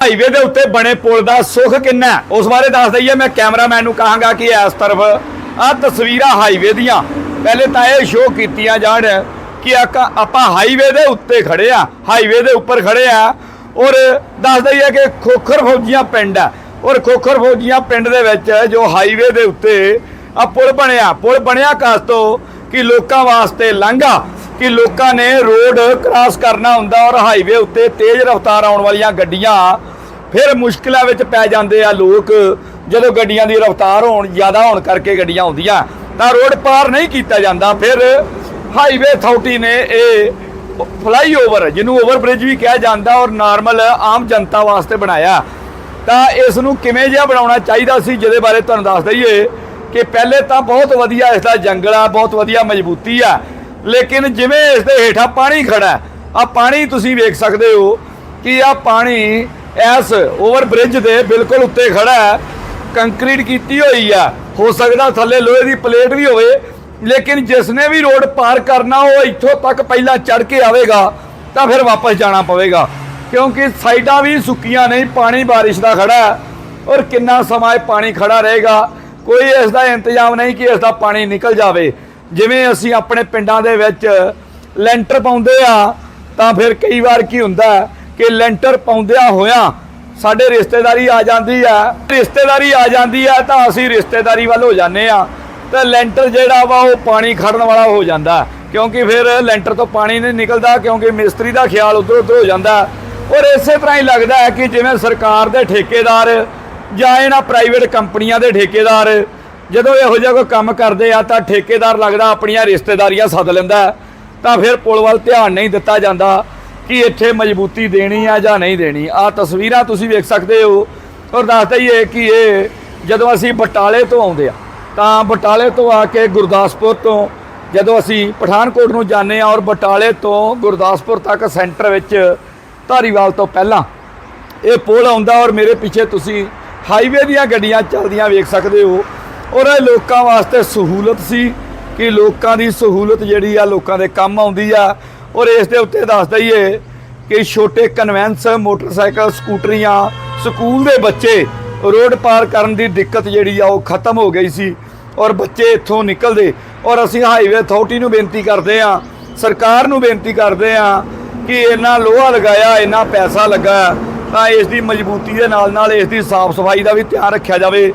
Highway ਦੇ ਉੱਤੇ ਬਣੇ ਪੁਲ ਦਾ ਸੁੱਖ ਕਿੰਨਾ ਉਸ ਬਾਰੇ ਦੱਸ ਦਈਏ, ਮੈਂ ਕੈਮਰਾਮੈਨ ਨੂੰ ਕਹਾਂਗਾ ਕਿ ਇਸ ਤਰਫ ਆਹ ਤਸਵੀਰਾਂ ਹਾਈਵੇ ਦੀਆਂ। ਪਹਿਲੇ ਤਾਂ ਇਹ ਸ਼ੋਅ ਕੀਤੀਆਂ ਜਾਣ ਕਿ ਆਪਾਂ ਹਾਈਵੇ ਦੇ ਉੱਤੇ ਖੜੇ ਆ, ਹਾਈਵੇ ਦੇ ਉੱਪਰ ਖੜੇ ਆ। ਔਰ ਦੱਸ ਦਈਏ ਕਿ ਖੋਖਰ ਫੌਜੀਆਂ ਪਿੰਡ ਆ ਔਰ ਖੋਖਰ ਫੌਜੀਆਂ ਪਿੰਡ ਦੇ ਵਿੱਚ ਜੋ ਹਾਈਵੇ ਦੇ ਉੱਤੇ ਆ ਪੁਲ ਬਣਿਆ ਪੁਲ ਬਣਿਆ ਕਾਸ ਤੋਂ? ਕਿ ਲੋਕਾਂ ਵਾਸਤੇ ਲਾਂਘਾ, ਕਿ ਲੋਕਾਂ ਨੇ ਰੋਡ ਕ੍ਰਾਸ ਕਰਨਾ ਹੁੰਦਾ ਔਰ ਹਾਈਵੇ ਉੱਤੇ ਤੇਜ਼ ਰਫ਼ਤਾਰ ਆਉਣ ਵਾਲੀਆਂ ਗੱਡੀਆਂ ਫਿਰ ਮੁਸ਼ਕਲਾਂ ਵਿੱਚ ਪੈ ਜਾਂਦੇ ਆ ਲੋਕ। ਜਦੋਂ ਗੱਡੀਆਂ ਦੀ ਰਫ਼ਤਾਰ ਹੋਣ, ਜ਼ਿਆਦਾ ਹੋਣ ਕਰਕੇ ਗੱਡੀਆਂ ਆਉਂਦੀਆਂ, ਤਾਂ ਰੋਡ ਪਾਰ ਨਹੀਂ ਕੀਤਾ ਜਾਂਦਾ। ਫਿਰ ਹਾਈਵੇ ਅਥਾਰਟੀ ਨੇ ਇਹ ਫਲਾਈਓਵਰ ਜਿਹਨੂੰ ਓਵਰਬ੍ਰਿਜ ਵੀ ਕਿਹਾ ਜਾਂਦਾ ਔਰ ਨਾਰਮਲ ਆਮ ਜਨਤਾ ਵਾਸਤੇ ਬਣਾਇਆ। ਤਾਂ ਇਸ ਨੂੰ ਕਿਵੇਂ ਜਿਹਾ ਬਣਾਉਣਾ ਚਾਹੀਦਾ ਸੀ, ਜਿਹਦੇ ਬਾਰੇ ਤੁਹਾਨੂੰ ਦੱਸ ਦਈਏ ਕਿ ਪਹਿਲੇ ਤਾਂ ਬਹੁਤ ਵਧੀਆ ਇਸ ਦਾ ਜੰਗਲ ਆ, ਬਹੁਤ ਵਧੀਆ ਮਜ਼ਬੂਤੀ ਆ। ਲੇਕਿਨ ਜਿਵੇਂ ਇਸ ਦੇ ਹੇਠਾਂ ਪਾਣੀ ਖੜਾ ਆ ਪਾਣੀ ਤੁਸੀਂ ਵੇਖ ਸਕਦੇ ਹੋ ਕਿ ਆ ਪਾਣੀ ਇਸ ਓਵਰ ਬ੍ਰਿਜ ਦੇ ਬਿਲਕੁਲ ਉੱਤੇ ਖੜਾ ਹੈ। ਕੰਕਰੀਟ ਕੀਤੀ ਹੋਈ ਆ। ਹੋ ਸਕਦਾ ਥੱਲੇ ਲੋਹੇ ਦੀ ਪਲੇਟ ਵੀ ਹੋਵੇ, ਲੇਕਿਨ ਜਿਸ ਨੇ ਵੀ ਰੋਡ ਪਾਰ ਕਰਨਾ, ਉਹ ਇੱਥੋਂ ਤੱਕ ਪਹਿਲਾਂ ਚੜ ਕੇ ਆਵੇਗਾ, ਤਾਂ ਫਿਰ ਵਾਪਸ ਜਾਣਾ ਪਵੇਗਾ। ਕਿਉਂਕਿ ਸਾਈਡਾਂ ਵੀ ਸੁੱਕੀਆਂ ਨਹੀਂ ਪਾਣੀ ਬਾਰਿਸ਼ ਦਾ ਖੜਾ ਔਰ ਕਿੰਨਾ ਸਮਾਂ ਇਹ ਪਾਣੀ ਖੜਾ ਰਹੇਗਾ, ਕੋਈ ਇਸ ਦਾ ਇੰਤਜ਼ਾਮ ਨਹੀਂ ਕਿ ਇਸ ਦਾ ਪਾਣੀ ਨਿਕਲ ਜਾਵੇ। ਜਿਵੇਂ ਅਸੀਂ ਆਪਣੇ ਪਿੰਡਾਂ ਦੇ ਵਿੱਚ ਲੈਂਟਰ ਪਾਉਂਦੇ ਆ, ਤਾਂ ਫਿਰ ਕਈ ਵਾਰ ਕੀ ਹੁੰਦਾ ਕਿ ਲੈਂਟਰ ਪਾਉਂਦਿਆਂ ਹੋਇਆਂ ਸਾਡੇ ਰਿਸ਼ਤੇਦਾਰੀ ਆ ਜਾਂਦੀ ਆ ਰਿਸ਼ਤੇਦਾਰੀ ਆ ਜਾਂਦੀ ਆ ਤਾਂ ਅਸੀਂ ਰਿਸ਼ਤੇਦਾਰੀ ਵੱਲ ਹੋ ਜਾਂਦੇ ਆ ਤੇ ਲੈਂਟਰ ਜਿਹੜਾ ਵਾ ਉਹ ਪਾਣੀ ਖੜਨ ਵਾਲਾ ਹੋ ਜਾਂਦਾ ਕਿਉਂਕਿ ਫਿਰ ਲੈਂਟਰ ਤੋਂ ਪਾਣੀ ਨਹੀਂ ਨਿਕਲਦਾ, ਕਿਉਂਕਿ ਮਿਸਤਰੀ ਦਾ ਖਿਆਲ ਉਧਰ ਉਧਰ ਹੋ ਜਾਂਦਾ ਔਰ ਇਸੇ ਤਰ੍ਹਾਂ ਹੀ ਲੱਗਦਾ ਹੈ ਕਿ ਜਿਵੇਂ ਸਰਕਾਰ ਦੇ ਠੇਕੇਦਾਰ ਜਾਂ ਇਹਨਾਂ ਪ੍ਰਾਈਵੇਟ ਕੰਪਨੀਆਂ ਦੇ ਠੇਕੇਦਾਰ ਜਦੋਂ ਇਹੋ ਜਿਹਾ ਕੋਈ ਕੰਮ ਕਰਦੇ ਆ ਤਾਂ ਠੇਕੇਦਾਰ ਲੱਗਦਾ ਆਪਣੀਆਂ ਰਿਸ਼ਤੇਦਾਰੀਆਂ ਸੱਦ ਲੈਂਦਾ ਤਾਂ ਫਿਰ ਪੁਲ ਵੱਲ ਧਿਆਨ ਨਹੀਂ ਦਿੱਤਾ ਜਾਂਦਾ। ਕਿ ਇੱਥੇ ਮਜ਼ਬੂਤੀ ਦੇਣੀ ਆ ਜਾਂ ਨਹੀਂ ਦੇਣੀ? ਆ ਤਸਵੀਰਾਂ ਤੁਸੀਂ ਵੇਖ ਸਕਦੇ ਹੋ। ਔਰ ਦੱਸਦਾ ਹੀ ਹੈ ਕਿ ਇਹ ਜਦੋਂ ਅਸੀਂ ਬਟਾਲੇ ਤੋਂ ਆਉਂਦੇ ਆ, ਤਾਂ ਬਟਾਲੇ ਤੋਂ ਆ ਕੇ ਗੁਰਦਾਸਪੁਰ ਤੋਂ ਜਦੋਂ ਅਸੀਂ ਪਠਾਨਕੋਟ ਨੂੰ ਜਾਂਦੇ ਆ ਔਰ ਬਟਾਲੇ ਤੋਂ ਗੁਰਦਾਸਪੁਰ ਤੱਕ ਸੈਂਟਰ ਵਿੱਚ ਧਾਰੀਵਾਲ ਤੋਂ ਪਹਿਲਾਂ ਇਹ ਪੁਲ ਆਉਂਦਾ ਔਰ ਮੇਰੇ ਪਿੱਛੇ ਤੁਸੀਂ ਹਾਈਵੇ ਦੀਆਂ ਗੱਡੀਆਂ ਚੱਲਦੀਆਂ ਵੇਖ ਸਕਦੇ ਹੋ। ਔਰ ਇਹ ਲੋਕਾਂ ਵਾਸਤੇ ਸਹੂਲਤ ਸੀ ਕਿ ਲੋਕਾਂ ਦੀ ਸਹੂਲਤ ਜਿਹੜੀ ਆ, ਲੋਕਾਂ ਦੇ ਕੰਮ ਆਉਂਦੀ ਆ। ਔਰ ਇਸ ਦੇ ਉੱਤੇ ਦੱਸ ਦਈਏ ਕਿ ਛੋਟੇ ਕਨਵੈਂਸ ਮੋਟਰਸਾਈਕਲ, ਸਕੂਟਰੀਆਂ, ਸਕੂਲ ਦੇ ਬੱਚੇ ਰੋਡ ਪਾਰ ਕਰਨ ਦੀ ਦਿੱਕਤ ਜਿਹੜੀ ਆ, ਉਹ ਖਤਮ ਹੋ ਗਈ ਸੀ ਔਰ ਬੱਚੇ ਇੱਥੋਂ ਨਿਕਲਦੇ ਔਰ ਅਸੀਂ ਹਾਈਵੇ ਅਥਾਰਟੀ ਨੂੰ ਬੇਨਤੀ ਕਰਦੇ ਆ ਸਰਕਾਰ ਨੂੰ ਬੇਨਤੀ ਕਰਦੇ ਆ ਕਿ ਇੰਨਾ ਲੋਹਾ ਲਗਾਇਆ, ਇੰਨਾ ਪੈਸਾ ਲੱਗਾ ਤਾਂ ਇਸ ਦੀ ਮਜ਼ਬੂਤੀ ਦੇ ਨਾਲ ਨਾਲ ਇਸ ਦੀ ਸਾਫ਼ ਸਫ਼ਾਈ ਦਾ ਵੀ ਧਿਆਨ ਰੱਖਿਆ ਜਾਵੇ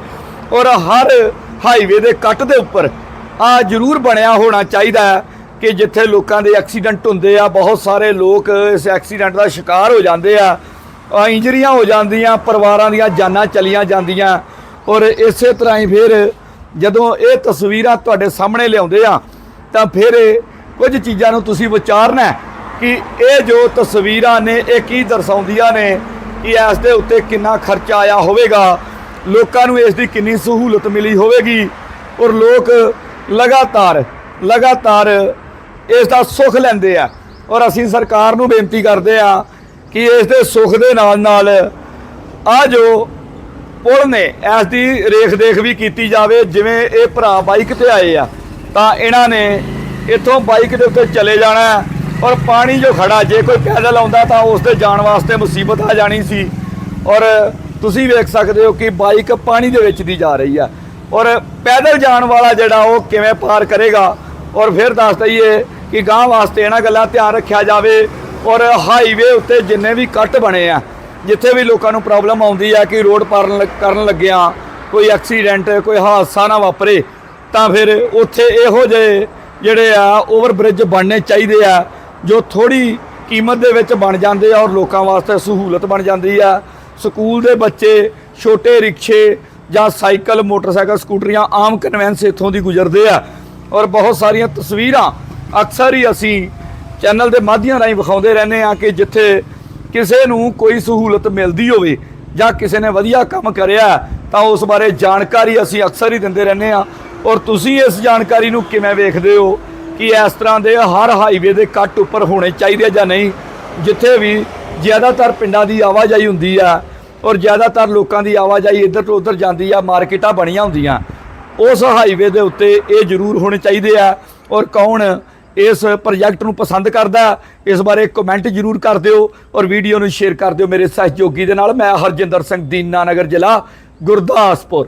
ਔਰ ਹਰ ਹਾਈਵੇ ਦੇ ਕੱਟ ਦੇ ਉੱਪਰ ਆ ਜ਼ਰੂਰ ਬਣਿਆ ਹੋਣਾ ਚਾਹੀਦਾ ਹੈ। ਕਿ ਜਿੱਥੇ ਲੋਕਾਂ ਦੇ ਐਕਸੀਡੈਂਟ ਹੁੰਦੇ ਆ, ਬਹੁਤ ਸਾਰੇ ਲੋਕ ਇਸ ਐਕਸੀਡੈਂਟ ਦਾ ਸ਼ਿਕਾਰ ਹੋ ਜਾਂਦੇ ਆ ਇੰਜਰੀਆਂ ਹੋ ਜਾਂਦੀਆਂ, ਪਰਿਵਾਰਾਂ ਦੀਆਂ ਜਾਨਾਂ ਚਲੀਆਂ ਜਾਂਦੀਆਂ। ਔਰ ਇਸੇ ਤਰ੍ਹਾਂ ਹੀ ਫਿਰ ਜਦੋਂ ਇਹ ਤਸਵੀਰਾਂ ਤੁਹਾਡੇ ਸਾਹਮਣੇ ਲਿਆਉਂਦੇ ਆ, ਤਾਂ ਫਿਰ ਕੁਝ ਚੀਜ਼ਾਂ ਨੂੰ ਤੁਸੀਂ ਵਿਚਾਰਨਾ ਕਿ ਇਹ ਜੋ ਤਸਵੀਰਾਂ ਨੇ, ਇਹ ਕੀ ਦਰਸਾਉਂਦੀਆਂ ਨੇ, ਕਿ ਇਸ ਦੇ ਉੱਤੇ ਕਿੰਨਾ ਖਰਚਾ ਆਇਆ ਹੋਵੇਗਾ, ਲੋਕਾਂ ਨੂੰ ਇਸ ਦੀ ਕਿੰਨੀ ਸਹੂਲਤ ਮਿਲੀ ਹੋਵੇਗੀ। ਔਰ ਲੋਕ ਲਗਾਤਾਰ ਲਗਾਤਾਰ ਇਸ ਦਾ ਸੁੱਖ ਲੈਂਦੇ ਆ। ਔਰ ਅਸੀਂ ਸਰਕਾਰ ਨੂੰ ਬੇਨਤੀ ਕਰਦੇ ਆ ਕਿ ਇਸ ਦੇ ਸੁੱਖ ਦੇ ਨਾਲ ਨਾਲ ਆ ਜੋ ਪੁਲ ਨੇ, ਇਸ ਦੀ ਰੇਖ ਦੇਖ ਵੀ ਕੀਤੀ ਜਾਵੇ, ਜਿਵੇਂ ਇਹ ਭਰਾ ਬਾਈਕ ਤੇ ਆਏ ਆ, ਤਾਂ ਇਹਨਾਂ ਨੇ ਇੱਥੋਂ ਬਾਈਕ ਦੇ ਉੱਤੇ ਚਲੇ ਜਾਣਾ ਔਰ ਪਾਣੀ ਜੋ ਖੜਾ, ਜੇ ਕੋਈ ਪੈਦਲ ਆਉਂਦਾ ਤਾਂ ਉਸ 'ਤੇ ਜਾਣ ਵਾਸਤੇ ਮੁਸੀਬਤ ਆ ਜਾਣੀ ਸੀ। ਔਰ ਤੁਸੀਂ ਵੇਖ ਸਕਦੇ ਹੋ ਕਿ ਬਾਈਕ ਪਾਣੀ ਦੇ ਵਿੱਚ ਦੀ ਜਾ ਰਹੀ ਆ। ਔਰ ਪੈਦਲ ਜਾਣ ਵਾਲਾ ਜਿਹੜਾ ਉਹ ਕਿਵੇਂ ਪਾਰ ਕਰੇਗਾ? ਔਰ ਫਿਰ ਦੱਸ ਦਈਏ ਕਿ ਗਾਂ ਵਾਸਤੇ ਇਹਨਾਂ ਗੱਲਾਂ ਧਿਆਨ ਰੱਖਿਆ ਜਾਵੇ ਔਰ ਹਾਈਵੇ ਉੱਤੇ ਜਿੰਨੇ ਵੀ ਕੱਟ ਬਣੇ ਆ, ਜਿੱਥੇ ਵੀ ਲੋਕਾਂ ਨੂੰ ਪ੍ਰੋਬਲਮ ਆਉਂਦੀ ਆ ਕਿ ਰੋਡ ਪਾਰ ਲ- ਕਰਨ ਲੱਗਿਆ, ਕੋਈ ਐਕਸੀਡੈਂਟ ਕੋਈ ਹਾਦਸਾ ਨਾ ਵਾਪਰੇ, ਤਾਂ ਫਿਰ ਉੱਥੇ ਇਹੋ ਜਿਹੇ ਜਿਹੜੇ ਆ ਓਵਰ ਬ੍ਰਿਜ ਬਣਨੇ ਚਾਹੀਦੇ ਆ, ਜੋ ਥੋੜੀ ਕੀਮਤ ਦੇ ਵਿੱਚ ਬਣ ਜਾਂਦੇ ਆ ਔਰ ਲੋਕਾਂ ਵਾਸਤੇ ਸਹੂਲਤ ਬਣ ਜਾਂਦੀ ਆ। ਸਕੂਲ ਦੇ ਬੱਚੇ, ਛੋਟੇ ਰਿਕਸ਼ੇ ਜਾਂ ਸਾਈਕਲ, ਮੋਟਰਸਾਈਕਲ, ਸਕੂਟਰੀਆਂ ਆਮ ਕਨਵੈਂਸ ਇੱਥੋਂ ਦੀ ਗੁਜ਼ਰਦੇ ਆ। ਔਰ ਬਹੁਤ ਸਾਰੀਆਂ ਤਸਵੀਰਾਂ ਅਕਸਰ ਹੀ ਅਸੀਂ ਚੈਨਲ ਦੇ ਮਾਧਿਅਮ ਰਾਹੀਂ ਵਿਖਾਉਂਦੇ ਰਹਿੰਦੇ ਆ ਕਿ ਜਿੱਥੇ ਕਿਸੇ ਨੂੰ ਕੋਈ ਸਹੂਲਤ ਮਿਲਦੀ ਹੋਵੇ ਜਾਂ ਕਿਸੇ ਨੇ ਵਧੀਆ ਕੰਮ ਕਰਿਆ ਤਾਂ ਉਸ ਬਾਰੇ ਜਾਣਕਾਰੀ ਅਸੀਂ ਅਕਸਰ ਹੀ ਦਿੰਦੇ ਰਹਿੰਦੇ ਆ ਔਰ ਤੁਸੀਂ ਇਸ ਜਾਣਕਾਰੀ ਨੂੰ ਕਿਵੇਂ ਵੇਖਦੇ ਹੋ ਕਿ ਇਸ ਤਰ੍ਹਾਂ ਦੇ ਹਰ ਹਾਈਵੇ ਦੇ ਕੱਟ ਉੱਪਰ ਹੋਣੇ ਚਾਹੀਦੇ ਜਾਂ ਨਹੀਂ? ਜਿੱਥੇ ਵੀ ਜ਼ਿਆਦਾਤਰ ਪਿੰਡਾਂ ਦੀ ਆਵਾਜਾਈ ਹੁੰਦੀ ਆ ਔਰ ਜ਼ਿਆਦਾਤਰ ਲੋਕਾਂ ਦੀ ਆਵਾਜਾਈ ਇੱਧਰ ਤੋਂ ਉੱਧਰ ਜਾਂਦੀ ਆ, ਮਾਰਕੀਟਾਂ ਬਣੀਆਂ ਹੁੰਦੀਆਂ। ਉਸ ਹਾਈਵੇ ਦੇ ਉੱਤੇ ਇਹ ਜ਼ਰੂਰ ਹੋਣੇ ਚਾਹੀਦੇ ਆ। ਔਰ ਕੌਣ ਇਸ ਪ੍ਰੋਜੈਕਟ ਨੂੰ ਪਸੰਦ ਕਰਦਾ, ਇਸ ਬਾਰੇ ਕਮੈਂਟ ਜਰੂਰ ਕਰ ਦਿਓ ਔਰ ਵੀਡੀਓ ਨੂੰ ਸ਼ੇਅਰ ਕਰ ਦਿਓ ਮੇਰੇ ਸਹਿਯੋਗੀ ਦੇ ਨਾਲ। ਮੈਂ ਹਰਜਿੰਦਰ ਸਿੰਘ ਦੀਨਾ ਨਗਰ ਜ਼ਿਲ੍ਹਾ ਗੁਰਦਾਸਪੁਰ।